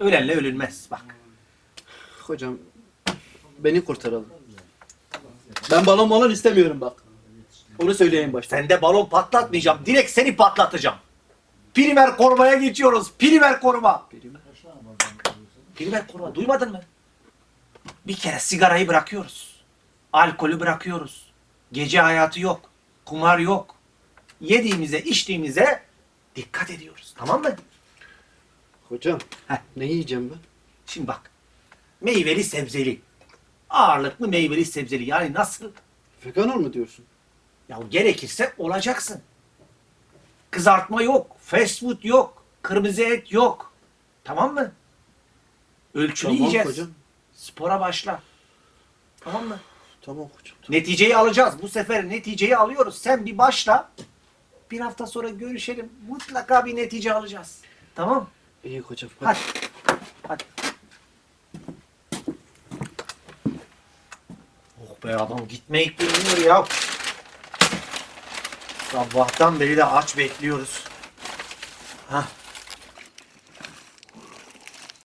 Ölenle ölünmez bak. Hocam beni kurtaralım. Ben balon malon istemiyorum bak. Onu söyleyeyim başta. Sende balon patlatmayacağım. Direkt seni patlatacağım. Primer korumaya geçiyoruz. Primer koruma. Primer koruma duymadın mı? Bir kere sigarayı bırakıyoruz. Alkolü bırakıyoruz. Gece hayatı yok. Kumar yok. Yediğimize, içtiğimize dikkat ediyoruz. Tamam mı? Hocam Heh. ne yiyeceğim ben? Şimdi bak. Meyveli sebzeli. Ağırlıklı meyveli sebzeli. Yani nasıl? Vegan ol mu diyorsun? Ya gerekirse olacaksın. Kızartma yok, fast food yok, kırmızı et yok. Tamam mı? Ölçülü Tamam yiyeceğiz. hocam. Spora başla. Tamam mı? Tamam hocam. Neticeyi alacağız. Bu sefer neticeyi alıyoruz. Sen bir başla. Bir hafta sonra görüşelim. Mutlaka bir netice alacağız. Tamam? İyi hocam. Hadi. Hadi. Oh be adam gitmeyip durmuyor ya. Sabahtan beri de aç bekliyoruz. Hah.